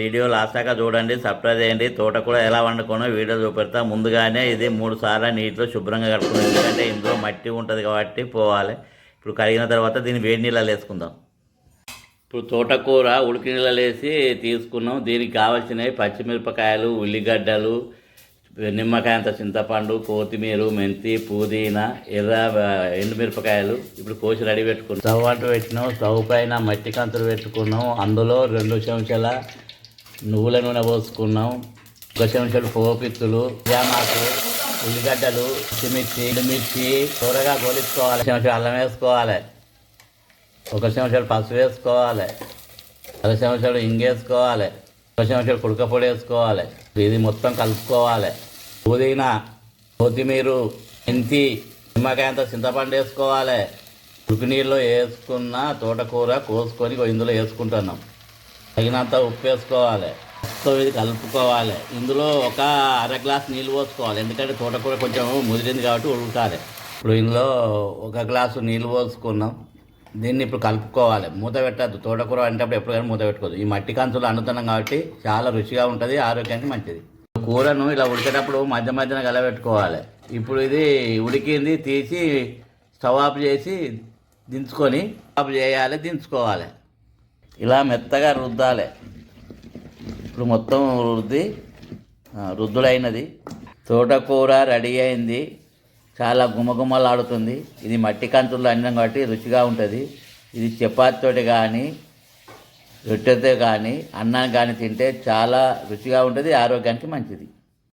Video last దాకా చూడండి subscribe చేయండి. తోటకూర ఎలా వండుకోనో వీడియో చూపెడతా. ముందుగానే ఇది మూడు సార్లు నీటిలో శుభ్రంగా కడుక్కున్నాం ఎందుకంటే ఇందులో మట్టి ఉంటుంది కాబట్టి పోవాలి. ఇప్పుడు కడిగిన తర్వాత దీన్ని వేడి నీళ్ళలో వేసుకుందాం. ఇప్పుడు తోటకూర ఉడికి నీళ్ళలో వేసి తీసుకున్నాం. దీనికి కావాల్సినవి పచ్చిమిరపకాయలు ఉల్లిగడ్డలు నిమ్మకాయంత చింతపండు కొత్తిమీర మెంతి పుదీనా ఎర్ర ఎండుమిరపకాయలు ఇప్పుడు కోసి రెడీ పెట్టుకున్నాం. స్టవ్ అంటూ పెట్టినాం. స్టవ్ పైన మట్టి కంతులు పెట్టుకున్నాం. అందులో రెండు చెంచాల నువ్వుల నూనె పోసుకున్నాం. ఒక చెంచాలు పోపిత్తులు జామాకు ఉల్లిగడ్డలు పచ్చిమిర్చి ఎండుమిర్చి త్వరగా గోలించుకోవాలి. చెంచాలు అల్లం వేసుకోవాలి. ఒక చెంచాలు పసుపు వేసుకోవాలి. అర చెంచాలు ఇంగేసుకోవాలి ఒక చెంచాలు కుడకపొడి వేసుకోవాలి. ఇది మొత్తం కలుపుకోవాలి. పుదీనా కొత్తిమీర మెంతి నిమ్మకాయంత చింతపండు వేసుకోవాలి. ఉడికి నీళ్ళు వేసుకున్న తోటకూర కోసుకొని ఇందులో వేసుకుంటున్నాం. తగినంత ఉప్పు వేసుకోవాలి. మొత్తం ఇది కలుపుకోవాలి. ఇందులో ఒక అర గ్లాస్ నీళ్ళు పోసుకోవాలి. ఎందుకంటే తోటకూర కొంచెం ముదిరింది కాబట్టి ఉడకాలి. ఇప్పుడు ఇందులో ఒక గ్లాసు నీళ్ళు పోసుకున్నాం. దీన్ని ఇప్పుడు కలుపుకోవాలి. మూత పెట్టద్దు. తోటకూర అంటేప్పుడు ఎప్పుడు కానీ మూత పెట్టుకోదు ఈ మట్టి కంచులు అండుతున్నాం కాబట్టి చాలా రుచిగా ఉంటుంది ఆరోగ్యానికి మంచిది. కూరను ఇలా ఉడికేటప్పుడు మధ్య మధ్యన కలబెట్టుకోవాలి. ఇప్పుడు ఇది ఉడికింది తీసి స్టవ్ ఆఫ్ చేసి దించుకొని ఆఫ్ చేయాలి దించుకోవాలి. ఇలా మెత్తగా రుద్దాలి. ఇప్పుడు మొత్తం రుద్ది రుద్దుడైనది తోటకూర రెడీ అయింది. చాలా గుమగుమలాడుతుంది. ఇది మట్టి కంచుల్లో అన్నం కాబట్టి రుచిగా ఉంటుంది. ఇది చపాతీతోటి కానీ రొట్టెతో కానీ అన్నాన్ని కానీ తింటే చాలా రుచిగా ఉంటుంది ఆరోగ్యానికి మంచిది.